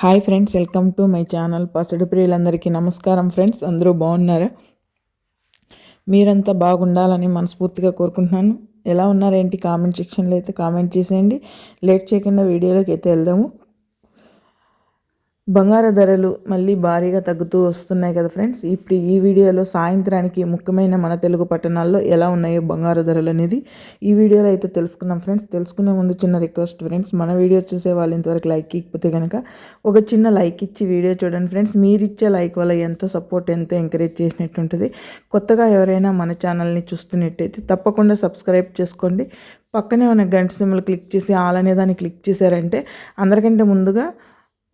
Hi friends welcome to my channel. పసడు ప్రియులందరికీ నమస్కారం friends. అందరూ బాగున్నారా? మీరంతా బాగుండాలని మనస్ఫూర్తిగా కోరుకుంటున్నాను. ఎలా ఉన్నారేంటి? కామెంట్ సెక్షన్లో అయితే కామెంట్ చేసేయండి. లేట్ చేయకుండా వీడియోలోకి అయితే వెళ్దాము. బంగారు ధరలు మళ్ళీ భారీగా తగ్గుతూ వస్తున్నాయి కదా ఫ్రెండ్స్. ఇప్పుడు ఈ వీడియోలో సాయంత్రానికి ముఖ్యమైన మన తెలుగు పట్టణాల్లో ఎలా ఉన్నాయో బంగారు ధరలు అనేది ఈ వీడియోలో అయితే తెలుసుకున్నాం ఫ్రెండ్స్. తెలుసుకునే ముందు చిన్న రిక్వెస్ట్ ఫ్రెండ్స్ మన వీడియో చూసే వాళ్ళు ఇంతవరకు లైక్ ఇకపోతే కనుక ఒక చిన్న లైక్ ఇచ్చి వీడియో చూడండి ఫ్రెండ్స్. మీరు ఇచ్చే లైక్ వల్ల ఎంత సపోర్ట్ ఎంత ఎంకరేజ్ చేసినట్టు ఉంటుంది. కొత్తగా ఎవరైనా మన ఛానల్ని చూస్తున్నట్టయితే తప్పకుండా సబ్స్క్రైబ్ చేసుకోండి. పక్కనే ఉన్న గంట సిమ్లు క్లిక్ చేసి ఆల్ అనే దాన్ని క్లిక్ చేశారంటే అందరికంటే ముందుగా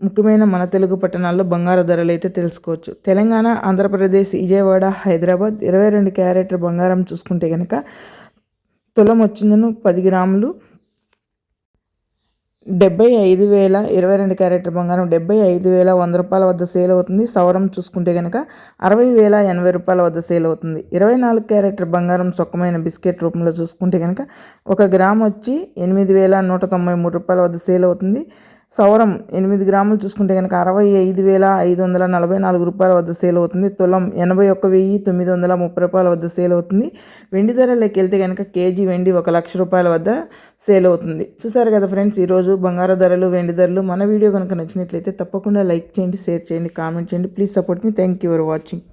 ముఖ్యమైన మన తెలుగు పట్టణాల్లో బంగారు ధరలు అయితే తెలుసుకోవచ్చు. తెలంగాణ ఆంధ్రప్రదేశ్ విజయవాడ హైదరాబాద్ ఇరవై రెండు క్యారెట్ల బంగారం చూసుకుంటే కనుక తులం వచ్చిందను పది గ్రాములు. డెబ్బై ఐదు వేల ఇరవై రెండు క్యారెట్ల బంగారం డెబ్బై ఐదు వేల వంద రూపాయల వద్ద సేల్ అవుతుంది. సవరం చూసుకుంటే కనుక అరవై వేల ఎనభై రూపాయల వద్ద సేల్ అవుతుంది. ఇరవై నాలుగు క్యారెట్ల బంగారం సొక్కమైన బిస్కెట్ రూపంలో చూసుకుంటే కనుక ఒక గ్రామ్ వచ్చి ఎనిమిది వేల నూట తొంభై మూడు రూపాయల వద్ద సేల్ అవుతుంది. సౌరం ఎనిమిది గ్రాములు చూసుకుంటే కనుక అరవై ఐదు వేల ఐదు వందల నలభై నాలుగు రూపాయల వద్ద సేల్ అవుతుంది. తులం ఎనభై ఒక్క వెయ్యి తొమ్మిది వందల ముప్పై రూపాయల వద్ద సేల్ అవుతుంది. వెండి ధరలోకి వెళ్తే కనుక కేజీ వెండి ఒక లక్ష రూపాయల వద్ద సేల్ అవుతుంది. చూసారు కదా ఫ్రెండ్స్ ఈరోజు బంగారు ధరలు వెండి ధరలు మన వీడియో కనుక నచ్చినట్లయితే తప్పకుండా లైక్ చేయండి షేర్ చేయండి కామెంట్ చేయండి. Please support me. Thank you for watching.